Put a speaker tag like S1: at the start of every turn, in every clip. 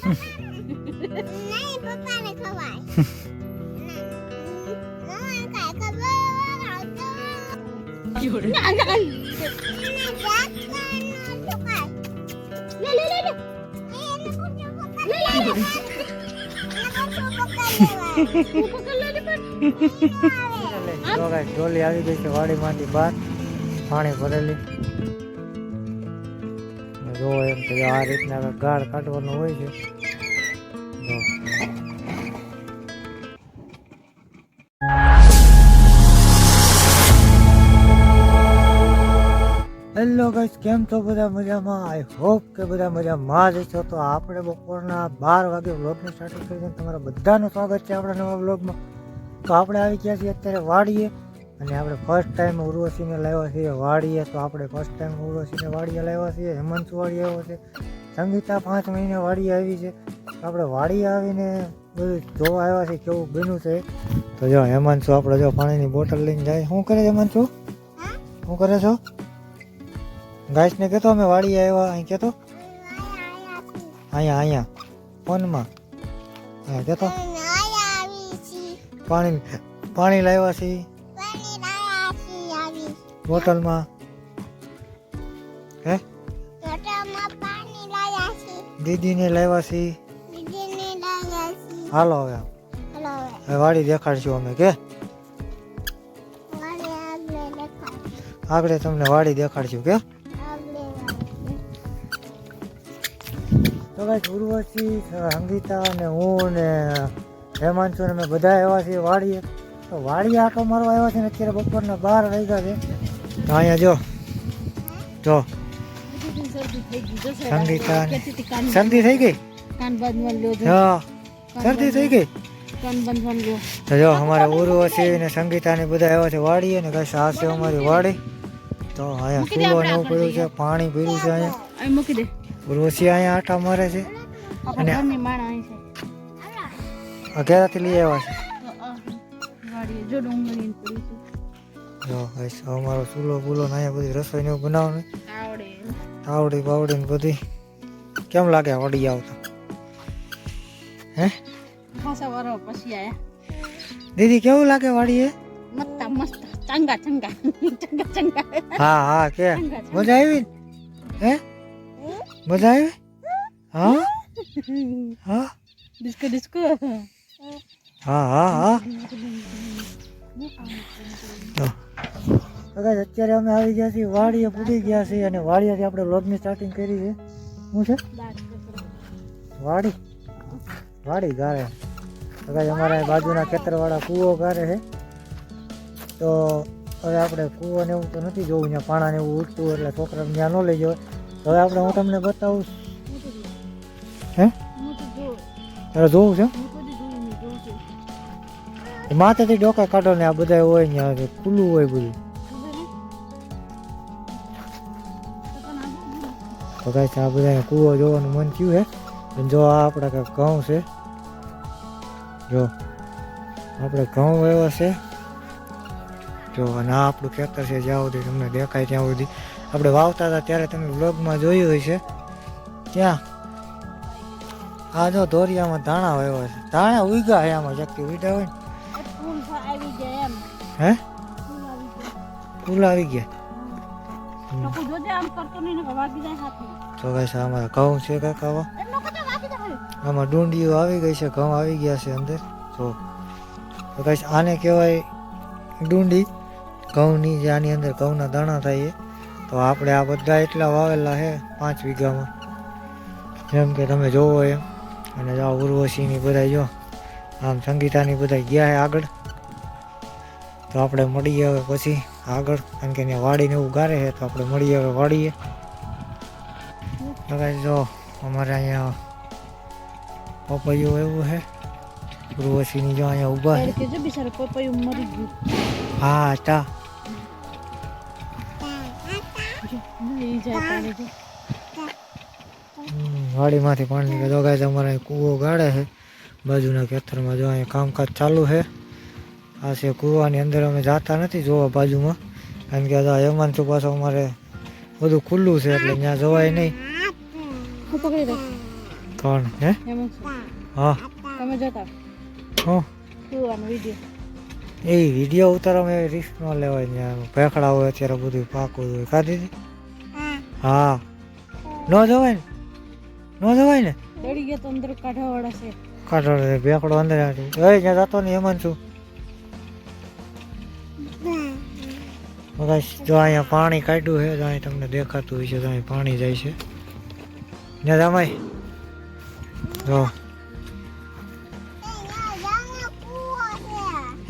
S1: નહીં પપ્પાને ખવાય મમ્માને કાંઈ ખબર આવતો ના ના લે લે લે લે એને પૂછ્યું પપ્પા લે લે લે
S2: જો ગાઈસ ડોલી આવી ગઈ છે વાડીમાંથી બહાર પાણી ભરેલી જો એમ કે આ રીતના ગાળ કાઢવાનો હોય છે. હેલો ગાઈસ કેમ છો બધા મજામાં? આઈ હોપ કે બધા મજામાં જ છો. તો આપણે બપોરના બાર વાગે વ્લોગને સ્ટાર્ટ કરીને તમારા બધાનું સ્વાગત છે આપણા નવા વ્લોગમાં તો આપણે આવી ગયા છીએ અત્યારે વાડીએ. અને આપણે ફર્સ્ટ ટાઈમ ઉર્વશીને લાવ્યા છીએ વાડીએ તો આપણે ફર્સ્ટ ટાઈમ ઉર્વશીને વાડીએ લાવ્યા છીએ હેમંત વાડી આવ્યો છે સંગીતા પાંચ મહિને વાડીએ આવી છે. આપણે વાડીએ આવીને બધું જોવા આવ્યા છે કેવું બન્યું છે. તો જો હેમાંશુ આપણે જો પાણીની બોટલ લઈને જાય. શું કરે હેમંશુ શું કરે છો? ગાઈસને કહેતો અમે વાડીએ આવ્યા અહીં કહેતો? અહીંયા અહીંયા. ફોનમાં. અહીંયા કહેતો? પાણી પાણી લાવ્યા છીએ. બોટલમાં હે? દીદીને લાવ્યા છીએ હાલો હવે હવે. વાડી દેખાડશું અમે કે? આગળ તમને વાડી દેખાડશું કે? તો ભાઈ ઉર્વશી સંગીતા ને હું ને હેમાંશુ ને અમે બધા આવ્યા છીએ વાડીએ. તો વાડીએ આટો મારવા આવ્યા છે ને અત્યારે બપોરના બાર વાગ્યા છે. અહીંયા જો. જો. સંગીતા ને. શરદી થઈ ગઈ?
S3: કાન લ્યો
S2: હા શરદી થઈ ગઈ?
S3: કાન
S2: તો જો અમારે ને સંગીતા ને બધા એવા છે વાડીએ ને કઈ આ છે અમારી વાડી. તો અહીંયા ફૂલો ને એવું પડ્યું છે પાણી પીરું છે અહીંયા.
S3: મૂકી દે.
S2: ઉર્વશી અહીંયા આટા મારે છે.
S3: અને છે.
S2: અઘેરાથી લઈ આવ્યા છે.
S3: જો ડુંગળી છે.
S2: જો ગાઈસ અમારો ચૂલો બૂલો ને અહીંયા બધી રસોઈ ને એવું બનાવવાનું. તાવડી. બાવડી ને બધી. કેમ લાગે વડી આવતા? હે?
S3: ખાસા વારો પછી આયા.
S2: દીદી કેવું લાગે વાડીએ?
S3: મસ્તા મસ્ત. ચંગા ચંગા. ચંગા ચંગા.
S2: હા હા કે. મજા આવી? હે? મજા આવી? હા? હા?
S3: Disco disco.
S2: હા હા હા. તો અત્યારે અમે આવી ગયા છીએ વાડીએ પૂરી ગયા છીએ અને વાડીએથી આપણે લોગની સ્ટાર્ટિંગ કરી છે. શું છે? વાડી. વાડી ગારે. કદાચ અમારા બાજુના ખેતરવાળા કૂવો ગારે છે. તો હવે આપણે કૂવો ને એવું તો નથી જોવું ત્યાં પાણા ને એવું ઉઠતું એટલે છોકરાને ત્યાં ન લઈ જવાય. તો હવે આપણે હું તમને બતાવું? હે?
S3: હું
S2: તારે જોવું છે? માથેથી ડોકા કાઢો ને આ બધા હોય ત્યાં ખુલ્લું હોય બધું. તો કાંઈ આ બધા કૂવો જોવાનું મન થયું છે અને જો આ આપણા કાંઈક ઘઉં છે. જો આપણે ઘઉં એવા છે. જો અને આ આપણું ખેતર છે જ્યાં સુધી તમને દેખાય ત્યાં સુધી. આપણે વાવતા હતા ત્યારે તમે વ્લોગમાં જોયું હોય છે. ત્યાં. આ જો ધોરિયામાં ધાણા વાવ્યા છે. ધાણા ઉગ્યા છે આમાં શક્તિ ઉગ્યા હોય ને.
S3: ગયા
S2: હે?
S3: ફૂલ આવી ગયા. તો જોજે આમ કરતો નહીં ને વાગી જાય હાથમાં
S2: તો ગાઈસ આમાં ઘઉં છે
S3: જાય.
S2: આમાં ડુંડીઓ આવી ગઈ છે ઘઉં આવી ગયા છે અંદર. તો તો કઈ આને કહેવાય ડુંડી. ઘઉંની જે આની અંદર ઘઉંના દાણા થાય તો આપણે આ બધા એટલા વાવેલા છે પાંચ વીઘામાં. જેમ કે તમે જોવો એમ. અને જાઓ ઉર્વશીની બધા જો. આમ સંગીતાની બધા ગયા છે આગળ. તો આપણે મળીએ હવે પછી આગળ કારણ કે ત્યાં વાડીને એવું ગારે છે તો આપણે મળીએ હવે વાડીએ. તો કાંઈ જો અમારે અહીંયા પપૈયું એવું છે. ઉર્વશીની જો અહીંયા ઊભા છે.
S3: ત્યારે કે જો બિચારો પપૈયું મરી ગયું.
S2: હા ટા
S3: જો મરી જાય પાણી જો
S2: હમ, વાડીમાંથી પાણી નીકળે તો ગાય અમારે અહીં કૂવો ગાળે છે. બાજુના ખેતરમાં જો અહીંયા કામકાજ ચાલુ છે. આ છે કૂવાની અંદર અમે જાતા નથી જોવા બાજુમાં. કારણ કે આ હેમાન પાછો અમારે બધું ખુલ્લું છે એટલે ત્યાં જવાય નહીં. કોણ? હે? હા.
S3: તમે જતા.
S2: હું? એ વીડિયો ઉતારો મેં રિસ્ક ન લેવાય ત્યાં. ભેખડા હોય અત્યારે બધું પાકું હોય. ખાધી હતી? હા. ન જવાય ને? ન જવાય ને?
S3: દડી ગયો તો અંદર કાઢવાવાળા છે.
S2: કાઢવાળા ભેખડો અંદર એ જ્યાં જતો ને એમાં છું. બસ જો અહીંયા પાણી કાઢ્યું છે, તો અહીં તમને દેખાતું છે તો અહીં પાણી જાય છે. ને જમાય જો.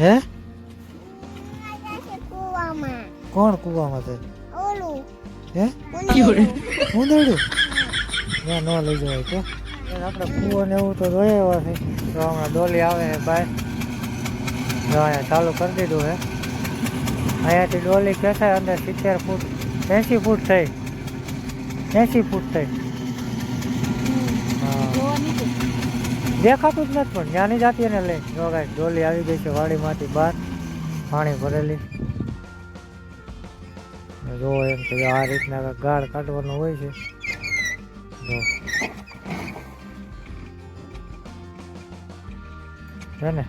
S2: હે? કોણ કૂવામાં છે? હે? ઉંદરડું? ના, ન લઈ જવાય તો. આપણે કુવો ને એવું તો જોયા એવા છે. તો હમણાં ડોલી આવે છે, ભાઈ. જો અહીંયા ચાલુ કરી દીધું છે. અહીંયાથી ડોલી ખેંચાય અંદર સિત્તેર ફૂટ, એંસી ફૂટ થઈ. એંસી ફૂટ થઈ. દેખાતું જ નથી પણ જ્યાંની જાતી એને લઈ. જો કાંઈ ડોલી આવી ગઈ છે વાડીમાંથી બહાર, પાણી ભરેલી. જો એમ કે આ રીતના ગાળ કાઢવાનું હોય છે. જો. છે ને?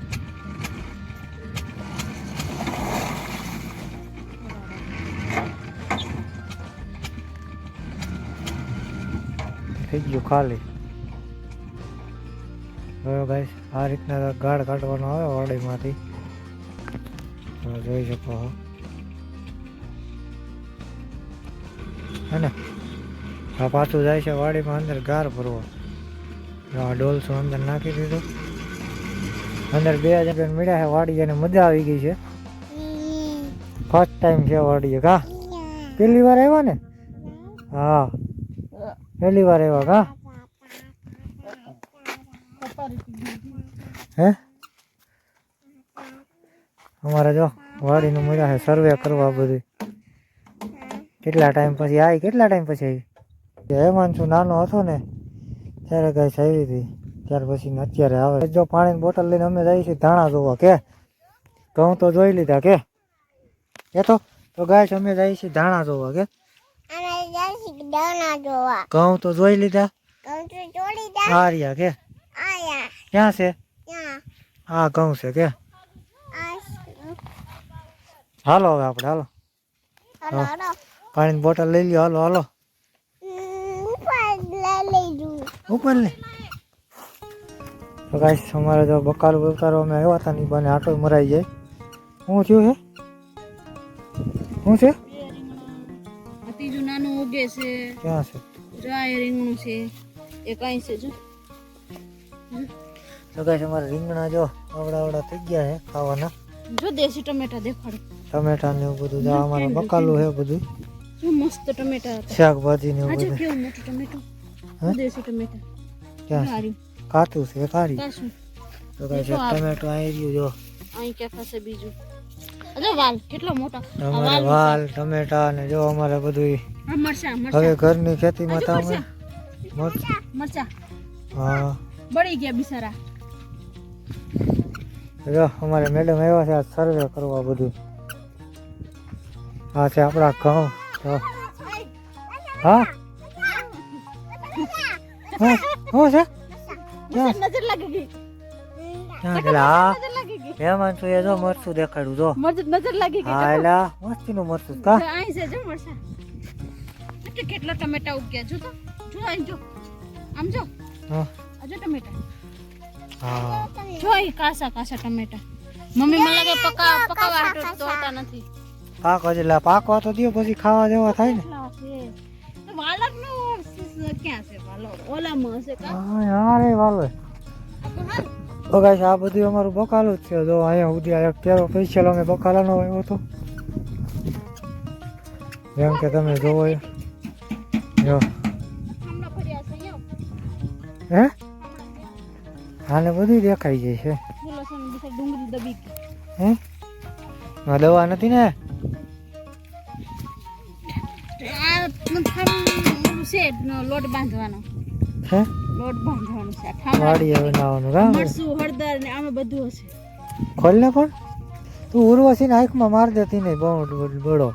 S2: થઈ ગયું ખાલી. બરાબર ગાઈસ આ રીતના ગાઢ કાઢવાનો આવે વાડીમાંથી. તમે જોઈ શકો છો હે ને? આ પાછું જાય છે વાડીમાં અંદર ગાર ભરવો. આ ડોલસો અંદર નાખી દીધો. અંદર બે હજાર મળ્યા છે વાડી અને મજા આવી ગઈ છે. ફર્સ્ટ ટાઈમ છે વાડીએ કા? પહેલી વાર આવ્યા ને? હા. પહેલી વાર આવ્યા કા? હે? અમારે જો વાડીનું મજા છે સર્વે કરવા બધું કેટલા ટાઈમ પછી આવી? કેટલા ટાઈમ પછી આવી? હેમાંશુ નાનો હતો ત્યારે ગાય આવી હતી. ત્યાર પછી અત્યારે આવે. જો પાણીની બોટલ લઈને અમે જઈએ છીએ ધાણા જોવા, કે? ઘઉં તો જોઈ લીધા, કે? એ તો તો ગાય અમે જઈએ છીએ ધાણા જોવા, કે? ઘઉં તો જોઈ લીધા? આ રહ્યા કે? ક્યાં છે? હા ઘઉં છે કે? હાલો હવે આપણે હાલો. પાણીની બોટલ લઈ લ્યો હાલો હાલો. ઉપર લે તો ગાઈસ અમારે જો બકાલ બકારો અમે આવ્યા હતા નહીં બને આટો મરાઈ જાય. શું થયું છે શું છે?
S3: નાનું છે.
S2: ક્યાં છે?
S3: જો રીંગણું છે. એ કઈ છે જો.
S2: તો ગાઈસ અમારે રીંગણા જો આવડા આવડા થઈ ગયા છે ખાવાના.
S3: જો દેશી ટમેટા દેખાડો.
S2: ટમેટા ને એવું બધું જો અમારે બકાલું છે બધું.
S3: જો મસ્ત ટમેટા
S2: શાકભાજી ને એવું બધું.
S3: કેવું મોટું ટમેટું? દેશી ટમેટા.
S2: ક્યાં કાચું છે કાઢી તો ગાઈસ ટમેટો આવી રહ્યું જો.
S3: અહીં ક્યાં થશે બીજું? અરે વાલ કેટલો મોટો.
S2: અમારે
S3: વાલ
S2: ટમેટા ને જો અમારે બધું હવે ઘરની ખેતીમાં તો અમે મરચા. હા.
S3: બળી ગયા બિચારા.
S2: જો અમારે મેડમ આવ્યા છે આ સર્વે કરવા બધું. આ છે આપણા ઘઉં. હા? હા? શું છે?
S3: નજર લાગી ગઈ.
S2: હા હેમાન તો એ જો મરચું દેખાડ્યું જો.
S3: નજર લાગી ગઈ.
S2: હા એલા મસ્તીનું મરચું કા?
S3: અહીં છે જો મરચા. એટલે કેટલા ટમેટા ઉગ્યા? જો તો જો અહીં જો. આમ જો.
S2: હા.
S3: જો ટમેટા.
S2: હા.
S3: જો અહીં કાસા કાસા ટમેટા. મમ્મી મને લાગે પકા પકાવા તોડતા નથી.
S2: પાક હજી લા પાકવા તો દિયો પછી ખાવા જેવા થાય ને.
S3: તો વાલક નો ક્યાં છે વાલો? ઓલામાં હશે કા?
S2: હા યાર એ વાલો.
S3: તો
S2: ગાઈસ આ બધું અમારું બકાલું જ છે. જો અહીંયા સુધી આ એક કેરો સ્પેશિયલ અમે બકાલાનો આવ્યો હતો. જેમ કે તમે જોવો જો. હે? આને બધું દેખાઈ જાય છે. હે? દવા નથી ને?
S3: લોટ બાંધવાનો.
S2: હે?
S3: લોટ બાંધવાનો છે. આ
S2: બનાવવાનું કા
S3: મરચું હળદર ને આમાં બધું હશે.
S2: ખોલ ને પણ. તું ઉર્વશી ને આંખમાં માર દેતી નહીં બહુ બળો.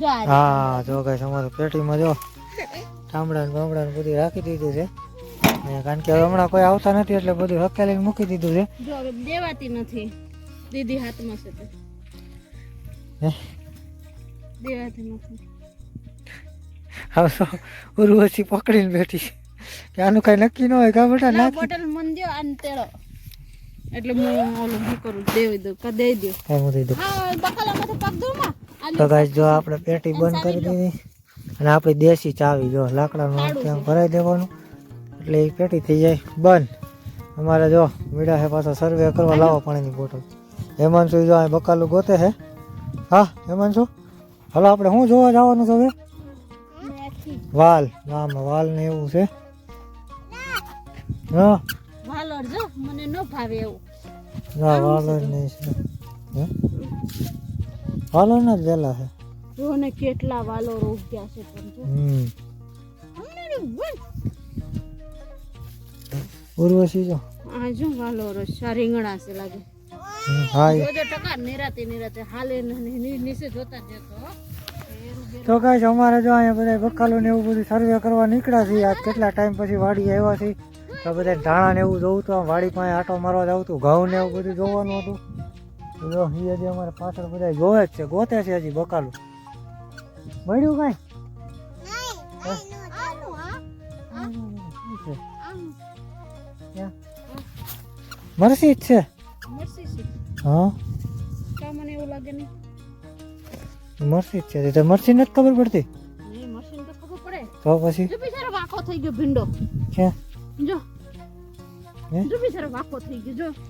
S2: હા જો કઈ અમારું પેટીમાં જો ઠામડા ને બામડા ને બધું રાખી દીધું છે. કારણ કે હમણાં કોઈ આવતા નથી એટલે બધું હકેલીને મૂકી દીધું છે.
S3: દેવાતી નથી. દીદી હાથમાં છે દેવાતી નથી.
S2: ઉર્વશી પકડીને બેઠી છે. કે આનું કઈ નક્કી ન હોય કા બેટા
S3: બોટલ મન દો આને તેડો. એટલે હું ઓલું શું કરું દેવી દઉં કા દઈ દઉં
S2: દઉં.
S3: હા બકાલામાંથી પગ દઉં માં
S2: તો ગાઈસ જો આપણે પેટી બંધ કરી દીધી અને આપણી દેશી ચાવી જો લાકડાનું ત્યાં ભરાઈ દેવાનું. એટલે એ પેટી થઈ જાય. બંધ. અમારે જો મીડા હે પાછો સર્વે કરવા લાવો પાણીની બોટલ હેમાંશુ જો અહીં બકાલું ગોતે હે. હા હેમાંશુ? હલો આપણે શું જોવા જવાનું છે હવે? વાલ. આમાં વાલ ને એવું છે. હા.
S3: વાલોર જો મને ન ભાવે એવું.
S2: ના વાલ નહીં છે. હે? વાલો ના જ વેલા છે.
S3: જો ને કેટલા વાલોર ઉગ્યા છે પણ.
S2: ઉર્વશી જો.
S3: આ જો વાલોર છે રીંગણા છે લાગે.
S2: તો કાંઈ અમારે જો અહીંયા બધા બકાલું ને એવું બધું સર્વે કરવા નીકળ્યા છીએ. આજ કેટલા ટાઈમ પછી વાડી આવ્યા છીએ. તો બધા ધાણા ને એવું જોવું તો વાડી પાસે આટો મારવા જવું હતું ઘઉં ને એવું બધું જોવાનું હતું. જો એ હજી અમારે પાછળ બધા જોવે જ છે. ગોતે છે હજી બકાલું. મળ્યું કાંઈ? મરસી જ છે? હા?
S3: મને એવું લાગે નહીં.
S2: મરસી જ છે. તો મરસી નથી ખબર પડતી.
S3: તો
S2: પછી?
S3: જો બિચારો વાંકો થઈ ગયો ભીંડો.
S2: ક્યાં?
S3: જો? જો બિચારો વાંકો થઈ ગયો જો.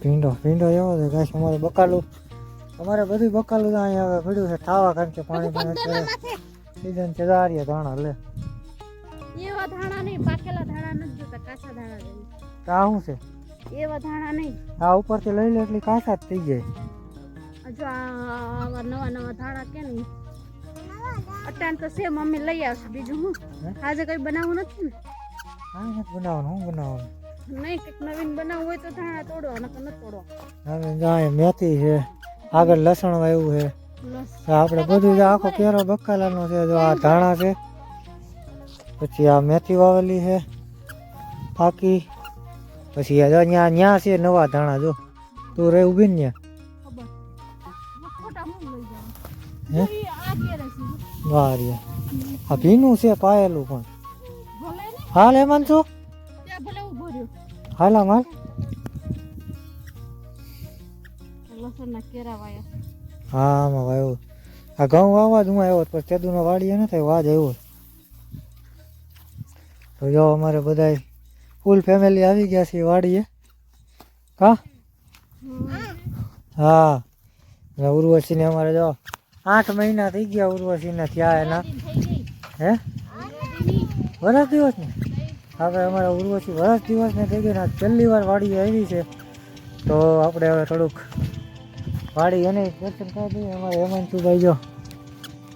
S2: ભીંડો ભીંડો એવો છે કાંઈ અમારે બકાલું અમારે બધું બકાલું અહીંયા હવે પડ્યું છે થાવા કારણ કે પાણી પણ સીઝન છે દારીએ ધાણા લે.
S3: એવા ધાણા નહીં પાકેલા ધાણા નથી જોતા કાચા ધાણા જોઈએ
S2: તો શું છે?
S3: એવા ધાણા નહીં.
S2: આ ઉપરથી લઈ લે એટલે કાચા જ થઈ જાય.
S3: જો આવા નવા નવા ધાણા કે નહીં? અટાણ તો છે મમ્મી લઈ આવશે બીજું હું? આજે કઈ બનાવવું નથી ને?
S2: હા નથી બનાવવાનું હું બનાવવાનું?
S3: નહીં કંઈક નવીન બનાવવું હોય તો ધાણા તોડો નકર ન તોડો.
S2: હવે જો મેથી છે આગળ લસણ વાવ્યું છે. આપણે બધું જે આખો કેરો બકાલાનો છે જો આ ધાણા છે પછી આ મેથી વાવેલી છે પાકી. પછી આ જો ન્યા છે નવા ધાણા જો. તું રે ઊભી ને ન્યા. વાહ આ ભીનું છે પાયેલું પણ. હાલ એમાં શું? હાલ આમ હાલ
S3: વાયા
S2: હા આમાં વાવ્યું આ ઘઉં વાવવા જ હું આવ્યો પછી તેદુનો વાડીએ ન થાય વાજ આવ્યો તો જો અમારે બધા ફૂલ ફેમિલી આવી ગયા છે વાડીએ કા હા ને ઉર્વશીને અમારે જો આઠ મહિના થઈ ગયા ઉર્વશીને થયા એના હે બરાબર દિવસ ને હવે અમારા ઉર્વશી વરસ દિવસને થઈ ગઈ ને પહેલી વાર વાડી આવી છે. તો આપણે હવે થોડુંક વાડી એને દર્શન કરી દઈએ અમારે હેમંતુભાઈ જો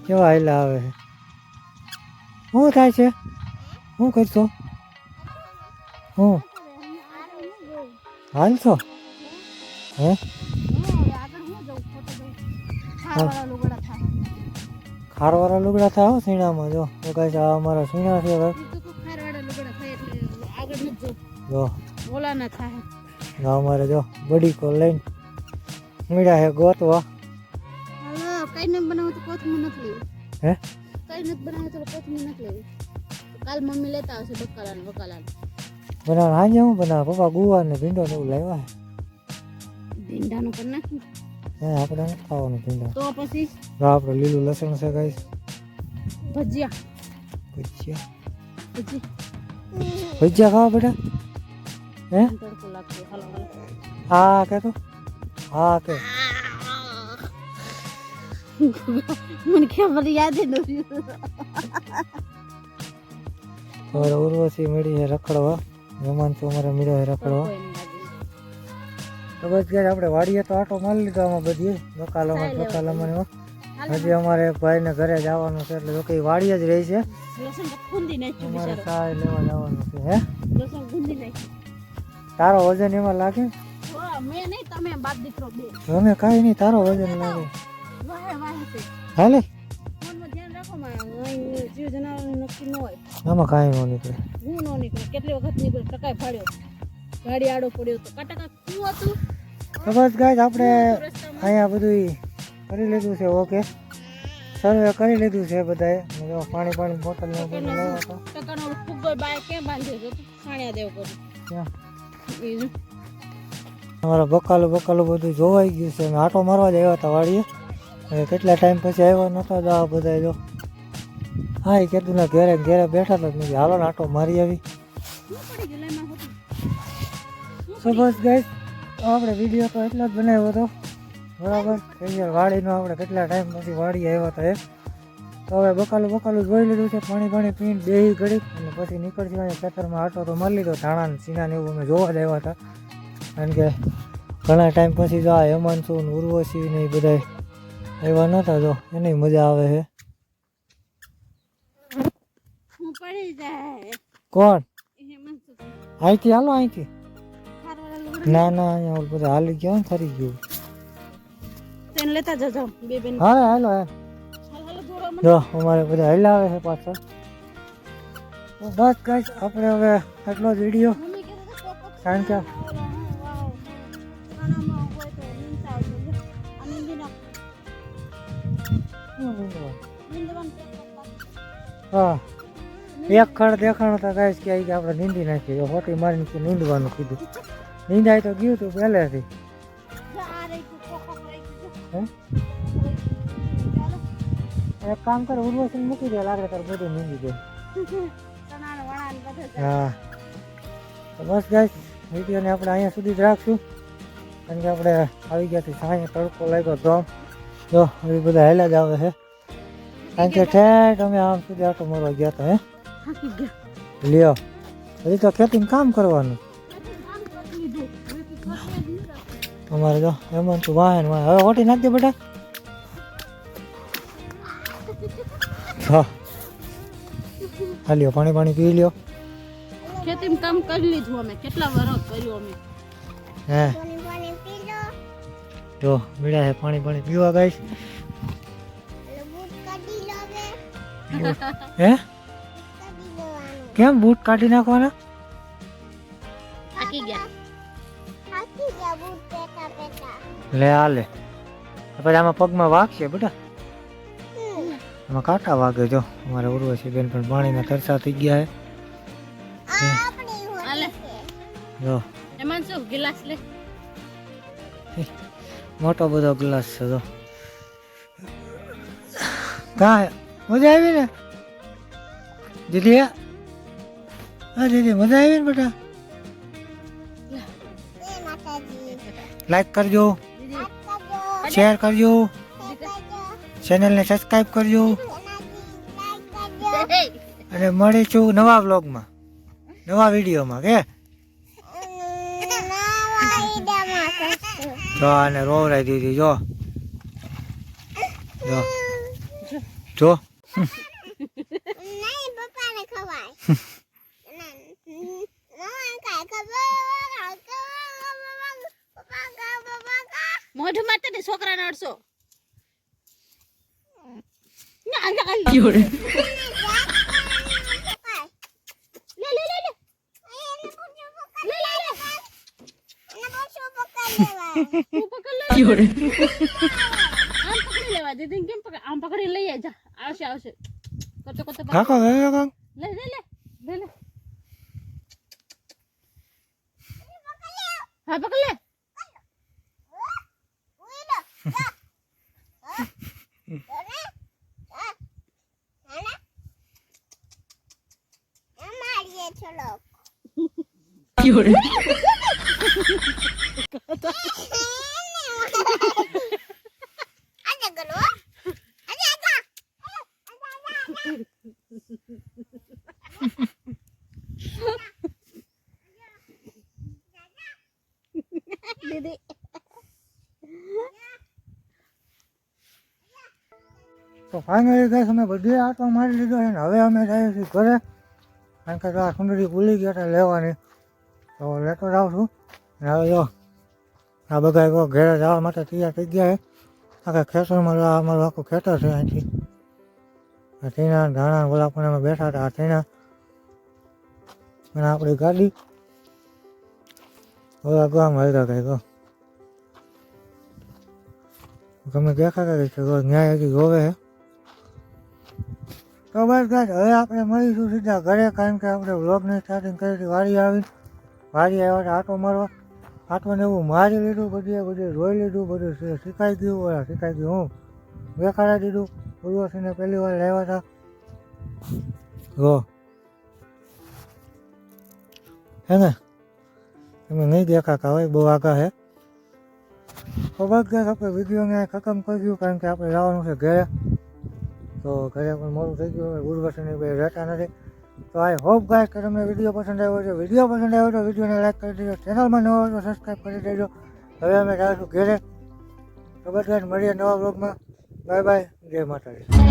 S2: કેવા હાયલા આવે છે. શું થાય છે? શું કરશો? હું? હાલશો? હે?
S3: ખારવાળા લુગડા થાય
S2: હો સીણામાં, જો. તો આ અમારા સીણા છે જો.
S3: બોલા ના થાય.
S2: ના અમારે જો બડી કો લઈને મીડા હે ગોતવા.
S3: હલો કઈ ન બનાવું તો કોથમી નથી લેવી.
S2: હે?
S3: કઈ ન બનાવું તો કોથમી નથી લેવી. કાલ મમ્મી લેતા આવશે બકાલા ને બકાલા
S2: બનાવ હાજે હું બનાવ? પપ્પા ગુવાર ને ભીંડો ને એવું લાવ્યા
S3: ભીંડાનું કરી નાખ્યું
S2: હે આપણે નથી ખાવાનું ભીંડા.
S3: તો પછી?
S2: આપણે લીલું લસણ છે ગાઈસ.
S3: ભજીયા.
S2: ભજીયા.
S3: ભજી.
S2: ભજીયા ખાવા બેટા? હે
S3: તડકો લાગતો હાલો હાલો
S2: હા કે તો હા કે
S3: મને ખબર યાદ જ નથી
S2: અમારે ઉર્વશી મળી છે રખડવા મહેમાન તો અમારે મળ્યો છે રખડવા તો બસ ગયા આપણે વાડીએ તો આટો મારી લીધો આમાં બધી બકાલામાં ને બકાલામાં હજી અમારે એક ભાઈને ઘરે જવાનું છે એટલે કઈ કે વાડીએ જ રહી છે અમારે સાય લેવા જવાનું છે હે
S3: લસણ ખૂંદી નાખ્યું
S2: તારો વજન એમાં લાગે? અમે કાંઈ નહીં તારો વજન લાગે. હાલે? આમાં કાંઈ ન નીકળે.
S3: હું ન નીકળે. કેટલી વખત નીકળે? ટકાઈ ફાડ્યો ગાડી આડો પડ્યો તો. કાટા કાક શું હતું?
S2: તો બસ ગાઈસ આપણે અહીંયા બધું કરી લીધું છે ઓકે. સર્વે કરી લીધું છે બધાએ. પાણી પાણી બોટલ ને બધું લેવા હતા.
S3: ટકાનો ફુગ્ગો બાય કેમ બાંધ્યો? છે તો દેવ કર્યું.
S2: અમારા બકાલું બકાલું બધું જોવાઈ ગયું છે. અમે આટો મારવા જ આવ્યા હતા વાડીએ. અને કેટલા ટાઈમ પછી આવ્યા નહોતા આ બધા જો. હા એ કીધું ના ઘેરે ઘેરે બેઠા હતા. મેં હાલો ને આટો મારી આવી. તો બસ ગઈ આપણે વીડિયો તો એટલો જ બનાવ્યો હતો. બરાબર? વાળીનો આપણે કેટલા ટાઈમ પછી વાડી આવ્યા હતા એક તો હવે બકાલું બકાલું જોઈ લીધું છે પાણી પાણી પીને બે ઘડી અને પછી નીકળતી અહીંયા ખેતરમાં આટો તો મારી લીધો ધાણા ને સીના ને એવું અમે જોવા જ આવ્યા હતા. કારણ કે ઘણા ટાઈમ પછી જો આ હેમાંશુ ને ઉર્વશી ને એ બધા આવ્યા નહોતા જો એની મજા આવે છે
S3: હું
S2: કોણ? અહીંથી હાલો અહીંથી. ના ના અહીંયા બધા હાલી ગયો ફરી ગયું.
S3: લેતા જજો બે બેન.
S2: હા હાલો
S3: મને
S2: જો અમારે બધા હલાવે છે પાછળ તો બસ કઈ આપણે હવે આટલો જ વીડિયો
S3: મમ્મી કીધું કે ચોક્કસ
S2: કારણ કે
S3: ઓલા, વાવ. ખાનામાં હોય તો નીંદતા આવજો. આ નીંદી નાખ. નીંદવાનું ચોક્કસ.
S2: હા એક ખડ દેખાણો તો કહીશ કે આ કે આપણે નીંદી નાખીએ જો હોટી મારીને કે નીંદવાનું કીધું નીંદાય તો ગયું તું પહેલેથી એક કામ કર ઉર્વશી મૂકી દે લાગે તાર બધું મૂકી દે. હા. તો બસ ગાઈસ વિડીયોને આપણે અહીંયા સુધી જ રાખશું. કારણ કે આપણે આવી ગયા થી સાંજે તડકો લાગ્યો તો. જો હવે બધા હેલા જ આવે છે. કારણ કે ઠેઠ અમે આમ સુધી આટો મારવા ગયા હતા હે. લ્યો. હજી તો ખેતી કામ કરવાનું. અમારે જો એમાં તું વાહન વાહન. હવે ઓટી નાખ દે બેટા. હા લ્યો પાણી પાણી પી લ્યો.
S3: ખેતીમાં કામ કરી લીધું અમે. કેટલા વર્ષ કર્યું અમે?
S2: હે?
S1: પાણી પાણી પી લો
S2: જો મીડા હે પાણી પાણી પીવા ગાઈશ
S1: લો
S2: હે? કેમ બૂટ કાઢી નાખવાના?
S3: થાકી ગયા.
S1: થાકી ગયા બૂટ પેટા પેટા.
S2: લે પછી આમાં પગમાં વાગશે બેટા.
S1: હમ.
S2: આમાં કાંટા વાગે જો. અમારે ઉર્વશી બેન પણ પાણીના તરસા થઈ ગયા
S1: આ આપણી
S3: હાલે.
S1: હોતી છે
S2: છે. જો.
S3: એમાં શું ગિલાસ લે?
S2: મોટો બધો ગ્લાસ છે જો. કાં મજા આવી ને? દીદી હા? દીદી મજા આવી ને બેટા?
S1: જય માતાજી.
S2: લાઈક કરજો.
S3: દીદી
S1: હાથ કરજો.
S2: શેર કરજો
S1: શેર કરજો.
S2: ચેનલને સબસ્ક્રાઈબ કરજો. અને મળીશું નવા વ્લોગમાં નવા વિડીયોમાં કે
S1: અને
S2: જો આને રોવરાઈ દીધી, જો. જો. જો
S1: નહીં પપ્પાને ખવાય ના, ના, કાંઈ ખબર પપ્પા કા પપ્પા કા
S3: મોઢું મારતે ને છોકરાને અડશો
S1: લે લે લે લે એને પૂછો પકડ લે લે લે એને પૂછો પકડ લેવા
S3: તું પકડ લે આમ પકડી લેવા દીદી કેમ પકડ આમ પકડી લઈએ જા આવશે આવશે કરતો કરતો.
S2: કાકો કાકો
S3: લે લે લે લે લે હા પકડ લે
S1: ઉઈ લો જા હા અરે હા હા અમારી ચલો આજા કરો આજા આજા
S3: દીદી
S2: તો ફાઇનલી ગેસ અમે બધે આટો મારી લીધો છે ને હવે અમે જઈએ છીએ ઘરે કારણ કે આ સુંદરી ભૂલી ગયા હતા લેવાની. તો લેતો જાઉં છું. ને હવે જો, આ બધા ઘરે જવા માટે તૈયાર થઈ ગયા છે આખા ખેતરમાં અમારું આખું ખેતર છે અહીંથી. આ ધાણા ઓલા પણ અમે બેઠા હતા, આ અને આપણી ગાડી. ઓલા ગામ હાલતા કઈ કહો તમે દેખાતા છો ન્યાય હજી જોવે છે તો બસ ગાઈસ હવે આપણે મળીશું સીધા ઘરે, કારણ કે આપણે વ્લોગની સ્ટાર્ટિંગ કરી હતી વાડી આવી. વાડી આવ્યા આટો મારવા. આટોને એવું મારી લીધું બધું બધું રોઈ લીધું, બધું શીખાઈ ગયું, ઓલા શીખાઈ ગયું, હું દેખાડા દીધું. ઉર્વશીને પહેલી વાર લાવ્યા હતા. જો. હે ને? તમે નહીં દેખાતા હોય, બહુ આગા હે. તો બસ આપણે વિડીયોને ખતમ કરી દઉં કારણ કે આપણે લાવવાનું છે ઘરે. તો ઘરે પણ મોડું થઈ ગયું હવે ભાઈ રહેતા નથી. તો આઈ હોપ ગાય કે તમને વીડિયો પસંદ આવ્યો છે, વીડિયો પસંદ આવ્યો તો વિડીયોને લાઈક કરી દેજો, ચેનલમાં નવો તો સબસ્ક્રાઈબ કરી દેજો. હવે અમે જાઉં ઘેરે. તો બધા મળીએ નવા બ્લોગમાં બાય બાય, જય માતાજી.